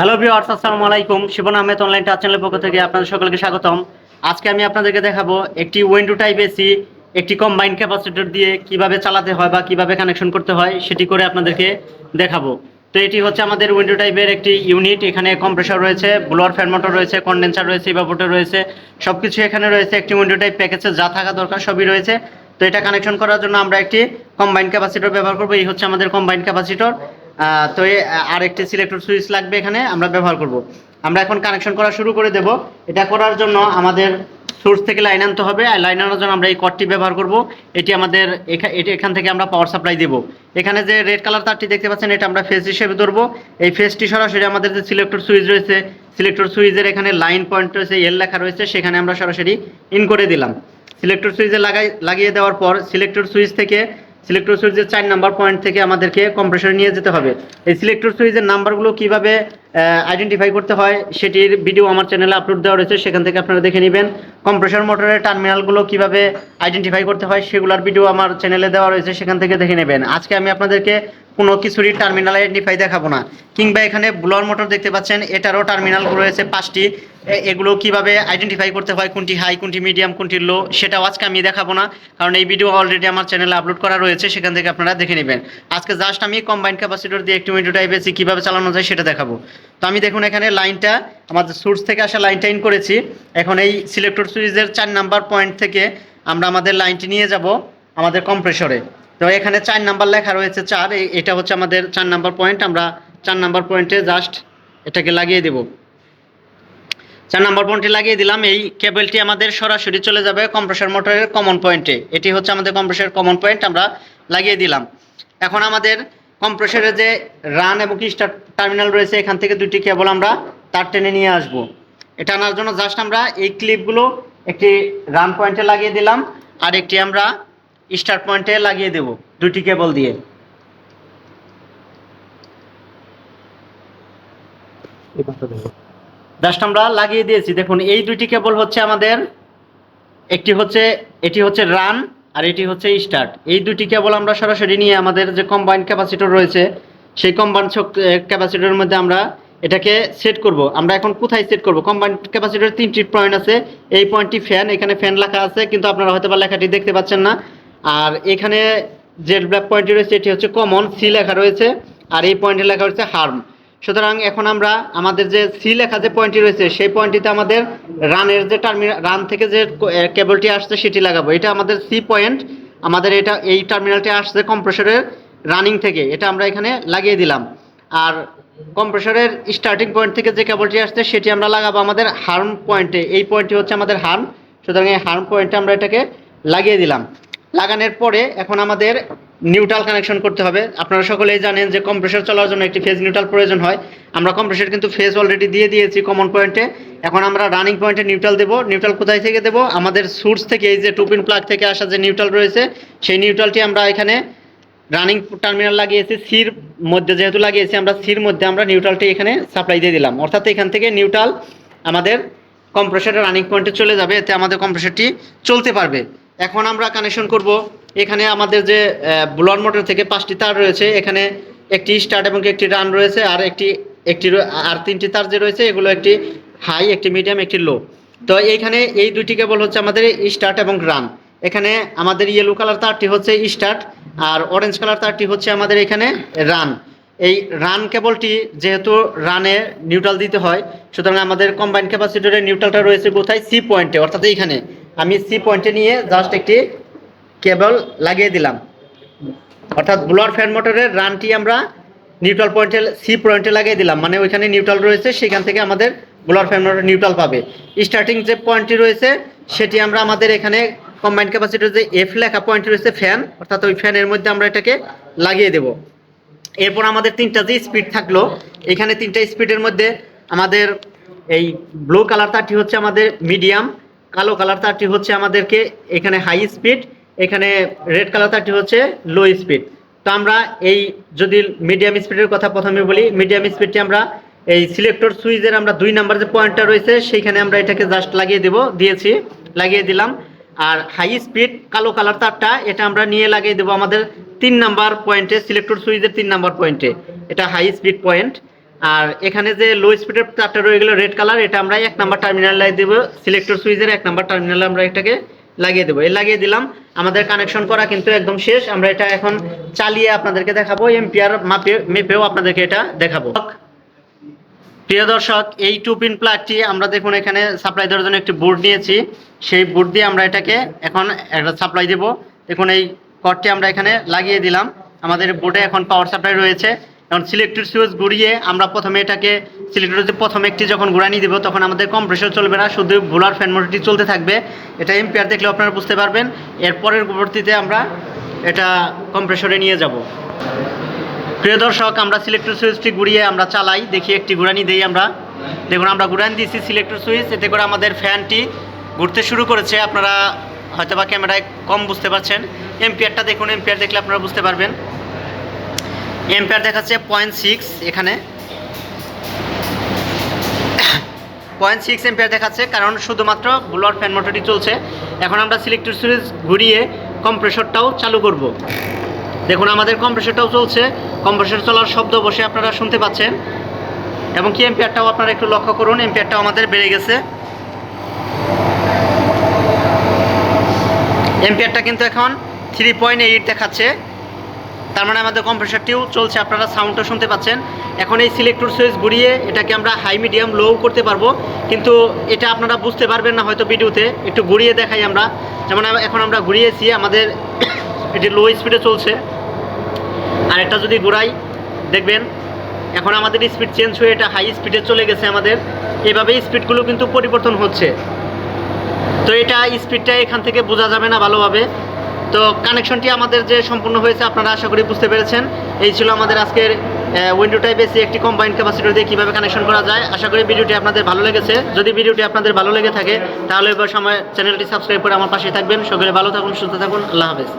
Hello viewers আসসালামু আলাইকুম। Shivan Ahmed online touch চ্যানেলের পক্ষ থেকে আপনাদের সকলকে স্বাগতম। আজকে আমি আপনাদেরকে দেখাবো একটি উইন্ডো টাইপ এসি একটি কম্বাইন ক্যাপাসিটর দিয়ে কীভাবে চালাতে হয় বা কীভাবে কানেকশন করতে হয়, সেটি করে আপনাদেরকে দেখাবো। তো এটি হচ্ছে আমাদের উইন্ডো টাইপের একটি ইউনিট এখানে কম্প্রেসর রয়েছে ব্লোয়ার ফ্যান মোটর রয়েছে কন্ডেন্সার রয়েছে ইভাপোটার রয়েছে সব কিছু এখানে রয়েছে একটি উইন্ডো টাইপ প্যাকেজে যা থাকা দরকার সবই রয়েছে। তো এটা কানেকশন করার জন্য আমরা একটি কম্বাইন ক্যাপাসিটর ব্যবহার করব। এই হচ্ছে আমাদের কম্বাইন ক্যাপাসিটর তো আর একটি সিলেক্টর সুইচ লাগবে এখানে, আমরা ব্যবহার করব। আমরা এখন কানেকশন করা শুরু করে দেব। এটা করার জন্য আমাদের সোর্স থেকে লাইন আনতে হবে, আর লাইন আনার জন্য আমরা এই কটটি ব্যবহার করব। এটি আমাদের এটি এখান থেকে আমরা পাওয়ার সাপ্লাই দেব। এখানে যে রেড কালার তারটি দেখতে পাচ্ছেন, এটা আমরা ফেস হিসেবে ধরবো। এই ফেসটি সরাসরি আমাদের যে সিলেক্টর সুইচ রয়েছে সিলেক্টর সুইচের এখানে লাইন পয়েন্ট রয়েছে এল লেখা রয়েছে, সেখানে আমরা সরাসরি ইন করে দিলাম। সিলেক্টর সুইচে লাগাই, লাগিয়ে দেওয়ার পর সিলেক্টর সুইচ থেকে সিলেক্টর সুইচের চার নাম্বার পয়েন্ট থেকে আমাদেরকে কম্প্রেসরে নিয়ে যেতে হবে। এই সিলেক্টর সুইচের নাম্বারগুলো কীভাবে আইডেন্টিফাই করতে হয়, সেটির ভিডিও আমার চ্যানেলে আপলোড দেওয়া রয়েছে, সেখান থেকে আপনারা দেখে নেবেন। কম্প্রেসর মোটরের টার্মিনালগুলো কীভাবে আইডেন্টিফাই করতে হয়, সেগুলোর ভিডিও আমার চ্যানেলে দেওয়া রয়েছে, সেখান থেকে দেখে নেবেন। আজকে আমি আপনাদেরকে কোনো কিছুরই টার্মিনাল আইডেন্টিফাই দেখাবো না। কিংবা এখানে ব্লোয়ার মোটর দেখতে পাচ্ছেন, এটারও টার্মিনাল রয়েছে পাঁচটি। এগুলো কীভাবে আইডেন্টিফাই করতে হয়, কোনটি হাই কোনটি মিডিয়াম কোনটি লো সেটাও আজকে আমি দেখাবো না। কারণ এই ভিডিও অলরেডি আমার চ্যানেলে আপলোড করা রয়েছে, সেখান থেকে আপনারা দেখে নেবেন। আজকে জাস্ট আমি কম্বাইন ক্যাপাসিটর দিয়ে একটি উইন্ডো টাইপ এসি কীভাবে চালানো যায় সেটা দেখাবো। তো আমি দেখুন এখানে লাইনটা আমাদের সোর্স থেকে আসা লাইনটা ইন করেছি, এখন এই সিলেক্টর সুইচের চার নাম্বার পয়েন্ট থেকে আমরা আমাদের লাইনটি নিয়ে যাব, আমাদের কম্প্রেসরে তো এখানে চার নাম্বার লেখা রয়েছে চার। এটা হচ্ছে আমাদের চার নাম্বার পয়েন্ট আমরা চার নাম্বার পয়েন্টে জাস্ট এটাকে লাগিয়ে দেব। চার নাম্বার পয়েন্টে লাগিয়ে দিলাম। এই কেবলটি আমাদের সরাসরি চলে যাবে কম্প্রেসর মোটরের কমন পয়েন্টে এটি হচ্ছে আমাদের কম্প্রেসরের কমন পয়েন্ট আমরা লাগিয়ে দিলাম। এখন আমাদের কম্প্রেসরের যে রান এবং স্টার্ট টার্মিনাল রয়েছে, এখান থেকে দুটি কেবল আমরা তার টেনে নিয়ে আসব। এটা আনার জন্য জাস্ট আমরা এই ক্লিপগুলো একটি রান পয়েন্টে লাগিয়ে দিলাম। আর একটি আমরা স্টার্ট পয়েন্টে লাগিয়ে দেব দুটি কেবল দিয়ে। জাস্ট আমরা লাগিয়ে দিয়েছি। দেখুন এই দুইটি কেবল হচ্ছে আমাদের একটি হচ্ছে এটি হচ্ছে রান আর এটি হচ্ছে স্টার্ট এই দুটি কেবল আমরা সরাসরি নিয়ে আমাদের যে কম্বাইন ক্যাপাসিটর রয়েছে সেই কম্বাইন ক্যাপাসিটরের মধ্যে আমরা এটাকে সেট করব। আমরা এখন কোথায় সেট করব? কম্বাইন ক্যাপাসিটরের তিনটি পয়েন্ট আছে। এই পয়েন্টটি ফ্যান এখানে ফ্যান লেখা আছে কিন্তু আপনারা হয়তো বা লেখাটি দেখতে পাচ্ছেন না। আর এখানে যে ব্ল্যাক পয়েন্টটি রয়েছে, এটি হচ্ছে কমন সি লেখা রয়েছে, আর এই পয়েন্টে লেখা রয়েছে হার্ম সুতরাং এখন আমরা আমাদের যে সি লেখা যে পয়েন্টটি রয়েছে, সেই পয়েন্টটিতে আমাদের রানের যে টার্মিনাল রান থেকে যে কেবলটি আসছে, সেটি লাগাবো। এটা আমাদের সি পয়েন্ট আমাদের এটা, এই টার্মিনালটি আসছে কম্প্রেসরের রানিং থেকে। এটা আমরা এখানে লাগিয়ে দিলাম। আর কম্প্রেসরের স্টার্টিং পয়েন্ট থেকে যে কেবলটি আসছে, সেটি আমরা লাগাবো আমাদের হার্ম পয়েন্টে এই পয়েন্টটি হচ্ছে আমাদের হার্ম সুতরাং এই হার্ম পয়েন্টে আমরা এটাকে লাগিয়ে দিলাম। লাগানোর পরে এখন আমাদের নিউট্রাল কানেকশন করতে হবে। আপনারা সকলেই জানেন যে কম্প্রেসর চলার জন্য একটি ফেজ নিউট্রাল প্রয়োজন হয়। আমরা কম্প্রেসর কিন্তু ফেজ অলরেডি দিয়ে দিয়েছি কমন পয়েন্টে এখন আমরা রানিং পয়েন্টে নিউট্রাল দেবো। নিউট্রাল কোথায় থেকে দেবো? আমাদের সোর্স থেকে, এই যে টুপিন প্লাগ থেকে আসা যে নিউট্রাল রয়েছে, সেই নিউট্রালটি আমরা এখানে রানিং টার্মিনাল লাগিয়েছি সির মধ্যে যেহেতু লাগিয়েছি, আমরা সির মধ্যে আমরা নিউট্রালটি এখানে সাপ্লাই দিয়ে দিলাম। অর্থাৎ এখান থেকে নিউট্রাল আমাদের কম্প্রেসরের রানিং পয়েন্টে চলে যাবে। এতে আমাদের কম্প্রেসরটি চলতে পারবে। এখন আমরা কানেকশন করব। এখানে আমাদের যে ব্লোয়ার মোটর থেকে পাঁচটি তার রয়েছে। এখানে একটি স্টার্ট এবং একটি রান রয়েছে আর একটি একটি আর তিনটি তার যে রয়েছে, এগুলো একটি হাই একটি মিডিয়াম একটি লো তো এইখানে এই দুটি কেবল হচ্ছে আমাদের স্টার্ট এবং রান এখানে আমাদের ইয়েলো কালার তারটি হচ্ছে স্টার্ট আর অরেঞ্জ কালার তারটি হচ্ছে আমাদের এখানে রান এই রান কেবলটি যেহেতু রানে নিউট্রাল দিতে হয়, সুতরাং আমাদের কম্বাইন ক্যাপাসিটরের নিউট্রালটা রয়েছে কোথায়? সি পয়েন্টে অর্থাৎ এইখানে। আমি সি পয়েন্টে নিয়ে জাস্ট একটি কেবল লাগিয়ে দিলাম। অর্থাৎ ব্লোয়ার ফ্যান মোটরের রানটি আমরা নিউট্রাল পয়েন্টে সি পয়েন্টে লাগিয়ে দিলাম। মানে ওইখানে নিউট্রাল রয়েছে, সেখান থেকে আমাদের ব্লোয়ার ফ্যান মোটর নিউট্রাল পাবে। স্টার্টিং যে পয়েন্টটি রয়েছে, সেটি আমরা আমাদের এখানে কম্বাইন ক্যাপাসিটর যে এফ লেখা পয়েন্ট রয়েছে ফ্যান অর্থাৎ ওই ফ্যানের মধ্যে আমরা এটাকে লাগিয়ে দেবো। এরপর আমাদের তিনটা যে স্পিড থাকল, এখানে তিনটা স্পিডের মধ্যে আমাদের এই ব্লু কালার তারটি হচ্ছে আমাদের মিডিয়াম কালো কালার তারটি হচ্ছে আমাদেরকে এখানে হাই স্পিড এখানে রেড কালার তারটি হচ্ছে লো স্পিড তো আমরা এই যদি মিডিয়াম স্পিডের কথা প্রথমে বলি মিডিয়াম স্পিডটি আমরা এই সিলেক্টর সুইচের আমরা দুই নাম্বার যে পয়েন্টটা রয়েছে, সেইখানে আমরা এটাকে জাস্ট লাগিয়ে দেব, দিয়েছি, লাগিয়ে দিলাম। আর হাই স্পিড কালো কালার তারটা, এটা আমরা নিয়ে লাগিয়ে দেবো আমাদের তিন নাম্বার পয়েন্টে সিলেক্টর সুইচের তিন নাম্বার পয়েন্টে এটা হাই স্পিড পয়েন্ট আর এখানে যে লো স্পিডের তারটা রয়ে গেল রেড কালার এটা আমরা এক নাম্বার টার্মিনাল লাগিয়ে দেবো। সিলেক্টর সুইচের এক নাম্বার টার্মিনালে আমরা এটাকে লাগিয়ে দেবো। এই লাগিয়ে দিলাম, আমাদের কানেকশন করা কিন্তু একদম শেষ। আমরা এটা এখন চালিয়ে আপনাদেরকে দেখাবো এমপিআর মাপে মেপেও আপনাদেরকে এটা দেখাবো। প্রিয় দর্শক, এই টু পিন প্লাগটি আমরা দেখুন এখানে সাপ্লাই দেওয়ার জন্য একটি বোর্ড নিয়েছি। সেই বোর্ড দিয়ে আমরা এটাকে এখন একটা সাপ্লাই দেব। দেখুন এই কর্ডটি আমরা এখানে লাগিয়ে দিলাম। আমাদের বোর্ডে এখন পাওয়ার সাপ্লাই রয়েছে। এখন সিলেক্টেড সুইচ ঘুরিয়ে আমরা প্রথমে এটাকে সিলেক্টেড যে প্রথম একটি যখন ঘুরানি দেবো, তখন আমাদের কম্প্রেসর চলবে না, শুধু ভোলার ফ্যান মোটরটি চলতে থাকবে। এটা এমপিআর দেখলে আপনারা বুঝতে পারবেন। এরপরের পরবর্তীতে আমরা এটা কম্প্রেসরে নিয়ে যাব। প্রিয় দর্শক, আমরা সিলেক্টর সুইচটি ঘুরিয়ে আমরা চালাই, দেখি একটি ঘুরানি দেই আমরা। দেখুন, আমরা ঘুরানি দিয়েছি সিলেক্টর সুইচ এতে করে আমাদের ফ্যানটি ঘুরতে শুরু করেছে। আপনারা হয়তো বা ক্যামেরায় কম বুঝতে পারছেন। এমপিআরটা দেখুন এমপিআর দেখলে আপনারা বুঝতে পারবেন। এমপিআর দেখাচ্ছে পয়েন্ট সিক্স এখানে। পয়েন্ট সিক্স এম্পিয়ার দেখাচ্ছে, কারণ শুধুমাত্র ব্লোয়ার ফ্যান মোটরটি চলছে। এখন আমরা সিলেক্টর সুইচ ঘুরিয়ে কম্প্রেসরটাও চালু করব। দেখুন, আমাদের কম্প্রেসরটাও চলছে। কম্প্রেসর চলার শব্দ বসে আপনারা শুনতে পাচ্ছেন। এবং কি এম্পিয়ারটাও আপনারা একটু লক্ষ্য করুন, এম্পিয়ারটাও আমাদের বেড়ে গেছে। এম্পিয়ারটা কিন্তু এখন থ্রি পয়েন্ট এইট দেখাচ্ছে। তার মানে আমাদের কম্প্রেসরটিও চলছে, আপনারা সাউন্ডটা শুনতে পাচ্ছেন। এখন এই সিলেক্টর সুইচ ঘুরিয়ে এটাকে আমরা হাই মিডিয়াম লো করতে পারব। কিন্তু এটা আপনারা বুঝতে পারবেন না হয়তো ভিডিওতে, একটু ঘুরিয়ে দেখাই আমরা। যেমন এখন আমরা ঘুরিয়েছি, আমাদের এটি লো স্পিডে চলছে। আর এটা যদি ঘুরাই, দেখবেন, এখন আমাদের স্পিড চেঞ্জ হয়ে এটা হাই স্পিডে চলে গেছে আমাদের। এভাবে স্পিডগুলো কিন্তু পরিবর্তন হচ্ছে। তো এটা স্পিডটা এখান থেকে বোঝা যাবে না ভালোভাবে। তো কানেকশনটি আমাদের যে সম্পূর্ণ হয়েছে আপনারা আশা করি বুঝতে পেরেছেন। এই ছিল আমাদের আজকের উইন্ডো টাইপ এসি একটি কম্বাইন্ড ক্যাপাসিটি দিয়ে কীভাবে কানেকশন করা যায়। আশা করি ভিডিওটি আপনাদের ভালো লেগেছে। যদি ভিডিওটি আপনাদের ভালো লেগে থাকে, তাহলে এবার সময় চ্যানেলটি সাবস্ক্রাইব করে আমার পাশে থাকবেন। সকলে ভালো থাকুন, সুস্থ থাকুন। আল্লাহ হাফেজ।